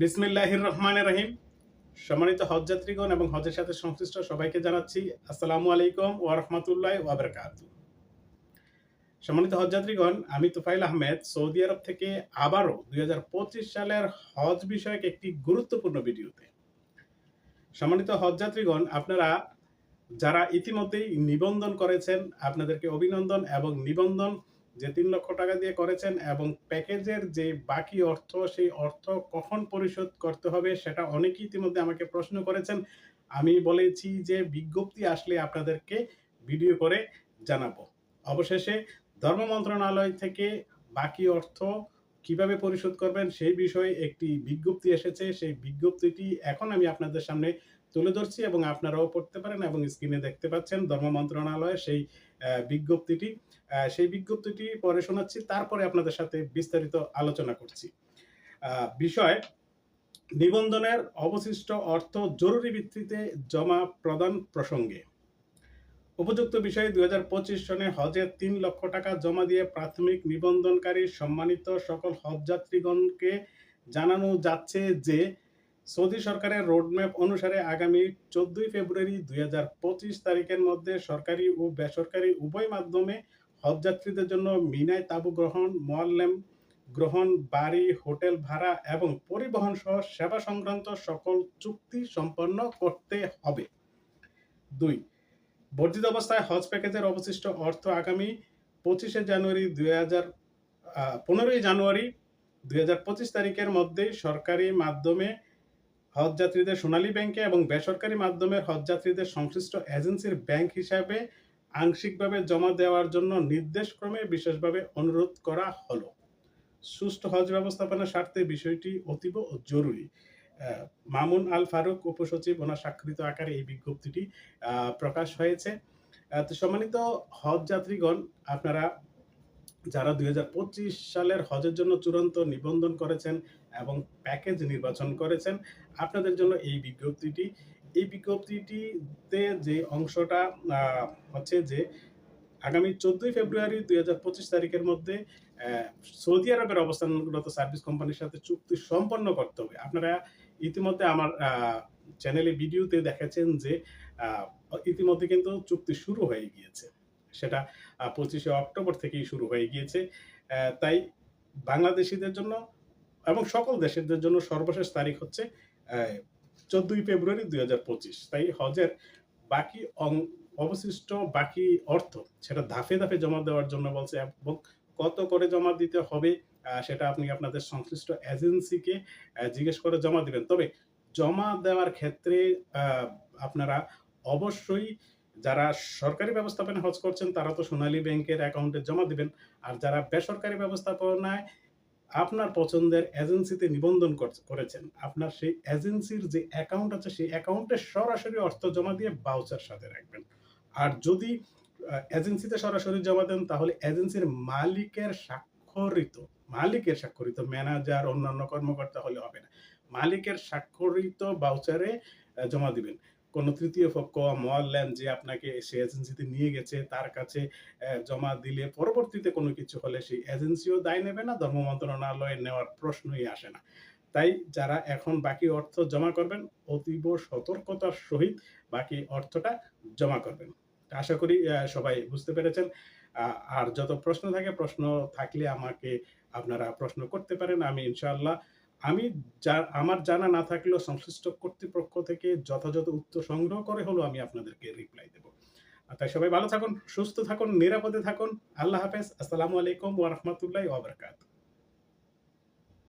বিসমিল্লাহির রহমান রহিম। সম্মানিত হজযাত্রীগণ এবং হজের সাথে সংশ্লিষ্ট সবাইকে জানাচ্ছি আসসালামু আলাইকুম ওয়া রহমতুল্লাহ ওয়া বারাকাতুহু। সম্মানিত হজযাত্রীগণ, আমি তুফাইল আহমেদ, সৌদি আরব থেকে আবারও দুই হাজার পঁচিশ সালের হজ বিষয়ক একটি গুরুত্বপূর্ণ ভিডিওতে। সম্মানিত হজযাত্রীগণ, আপনারা যারা ইতিমধ্যেই নিবন্ধন করেছেন, আপনাদেরকে অভিনন্দন এবং নিবন্ধন যে তিন লক্ষ টাকা দিয়ে করেছেন এবং প্যাকেজের যে বাকি অর্থ, সেই অর্থ কখন পরিশোধ করতে হবে সেটা অনেকেই ইতিমধ্যে আমাকে প্রশ্ন করেছেন। আমি বলেছি যে বিজ্ঞপ্তি আসলে আপনাদেরকে ভিডিও করে জানাব। অবশেষে ধর্ম মন্ত্রণালয় থেকে বাকি অর্থ কীভাবে পরিশোধ করবেন সেই বিষয়ে একটি বিজ্ঞপ্তি এসেছে। সেই বিজ্ঞপ্তিটি এখন আমি আপনাদের সামনে তুলে ধরছি এবং আপনারাও পড়তে পারেন এবং স্ক্রিনে দেখতে পাচ্ছেন ধর্ম মন্ত্রণালয়ের সেই বিজ্ঞপ্তিটি। সেই বিজ্ঞপ্তিটি পরে শোনাচ্ছি, তারপরে আপনাদের সাথে বিস্তারিত আলোচনা করছি। বিষয়, নিবন্ধনের অবশিষ্ট অর্থ জরুরি ভিত্তিতে জমা প্রদান প্রসঙ্গে। উপযুক্ত বিষয়ে দুই হাজার পঁচিশ সনে হজের তিন লক্ষ টাকা জমা দিয়ে প্রাথমিক নিবন্ধনকারী সম্মানিত সকল হজযাত্রীগণকে জানানো যাচ্ছে যে সৌদি সরকারের রোডম্যাপ অনুসারে আগামী চোদ্দই ফেব্রুয়ারি দুই হাজার পঁচিশ তারিখের মধ্যে সরকারি ও বেসরকারি উভয় মাধ্যমে হজযাত্রীদের জন্য মিনায় তাবু গ্রহণ, মোয়াল্লেম গ্রহণ, বাড়ি, হোটেল ভাড়া এবং পরিবহন সহ সেবা সংক্রান্ত সকল চুক্তি সম্পন্ন করতে হবে। দুই বর্ধিত অবস্থায় হজ প্যাকেজের অবশিষ্ট অর্থ আগামী পঁচিশে জানুয়ারি দুই হাজার পনেরোই জানুয়ারি দুই হাজার পঁচিশ তারিখের মধ্যে সরকারি মাধ্যমে হজযাত্রীদের সোনালী ব্যাংকে এবং বেসরকারি মাধ্যমে হজযাত্রীদের সংশ্লিষ্ট এজেন্সির ব্যাংক হিসাবে আংশিকভাবে জমা দেওয়ার জন্য নির্দেশক্রমে বিশেষভাবে অনুরোধ করা হলো। সুষ্ঠু হজ ব্যবস্থাপনার স্বার্থে বিষয়টি অতীব জরুরি। মামুন আল ফারুক উপসচিব, ওনার স্বাক্ষরিত আকারে এই বিজ্ঞপ্তিটি প্রকাশ হয়েছে। তো সম্মানিত হজ যাত্রীগণ, আপনারা যারা দুই হাজার পঁচিশ সালের হজের জন্য চূড়ান্ত নিবন্ধন করেছেন এবং প্যাকেজ নির্বাচন করেছেন, আপনাদের জন্য এই বিজ্ঞপ্তিটি, এই বিজ্ঞপ্তিটিতে যে অংশটা হচ্ছে যে আগামী চোদ্দই ফেব্রুয়ারি দুই হাজার পঁচিশ তারিখের মধ্যে সৌদি আরবের অবস্থানগত সার্ভিস কোম্পানির সাথে চুক্তি সম্পন্ন করতে হবে। আপনারা ইতিমধ্যে আমার চ্যানেলে ভিডিওতে দেখেছেন যে ইতিমধ্যে কিন্তু চুক্তি শুরু হয়ে গিয়েছে। সেটা পঁচিশে অক্টোবর থেকেই শুরু হয়ে গিয়েছে। তাই বাংলাদেশিদের জন্য এবং সকল দেশের জন্য সর্বশেষ তারিখ হচ্ছে চোদ্দই ফেব্রুয়ারি দুই হাজার পঁচিশ। তাই হজের বাকি অবশিষ্ট বাকি অর্থ, সেটা ধাপে ধাপে জমা দেওয়ার জন্য বলছে, এবং কত করে জমা দিতে হবে সেটা আপনি আপনাদের সংশ্লিষ্ট এজেন্সিকে জিজ্ঞেস করে জমা দিবেন। তবে জমা দেওয়ার ক্ষেত্রে আপনারা অবশ্যই যারা সরকারি ব্যবস্থাপনায় হজ করছেন, তারা তো সোনালী ব্যাংকের অ্যাকাউন্টে জমা দিবেন। আর যারা বেসরকারি ব্যবস্থাপনায় আপনার পছন্দের এজেন্সিতে নিবন্ধন কর- করেছেন, আপনার সেই এজেন্সির যে অ্যাকাউন্ট আছে, সেই অ্যাকাউন্টে সরাসরি অর্থ জমা দিয়ে বাউচার সাথে রাখবেন। আর যদি এজেন্সিতে সরাসরি জমা দেন, তাহলে এজেন্সির মালিকের স্বাক্ষরিত, মালিকের স্বাক্ষরিত, ম্যানেজার, অন্যান্য কর্মকর্তা হলে হবে না। মালিকের স্বাক্ষরিত বাউচারে জমা দিবেন। কোনো তৃতীয় পক্ষ মোয়াল্লাম যে আপনাকে সে এজেন্সিতে নিয়ে গেছে, তার কাছে জমা দিলে পরবর্তীতে কোনো কিছু হলে সেই এজেন্সিও দায় নেবে না, ধর্ম মন্ত্রণালয়ে নেওয়ার প্রশ্নই আসে না। তাই যারা এখন বাকি অর্থ জমা করবেন, অতীব সতর্কতার সহিত বাকি অর্থটা জমা করবেন। আশা করি সবাই বুঝতে পেরেছেন। আর যত প্রশ্ন থাকে, প্রশ্ন থাকলে আমাকে আপনারা প্রশ্ন করতে পারেন। আমি ইনশাআল্লাহ, আমি যা, আমার জানা না থাকলেও সংশ্লিষ্ট কর্তৃপক্ষ থেকে যথাযথ উত্তর সংগ্রহ করে হলেও আমি আপনাদেরকে রিপ্লাই দেবো। তাই সবাই ভালো থাকুন, সুস্থ থাকুন, নিরাপদে থাকুন। আল্লাহ হাফেজ। আসসালামু আলাইকুম ওয়ারহমতুল্লাহ ওয়া বারাকাতুহু।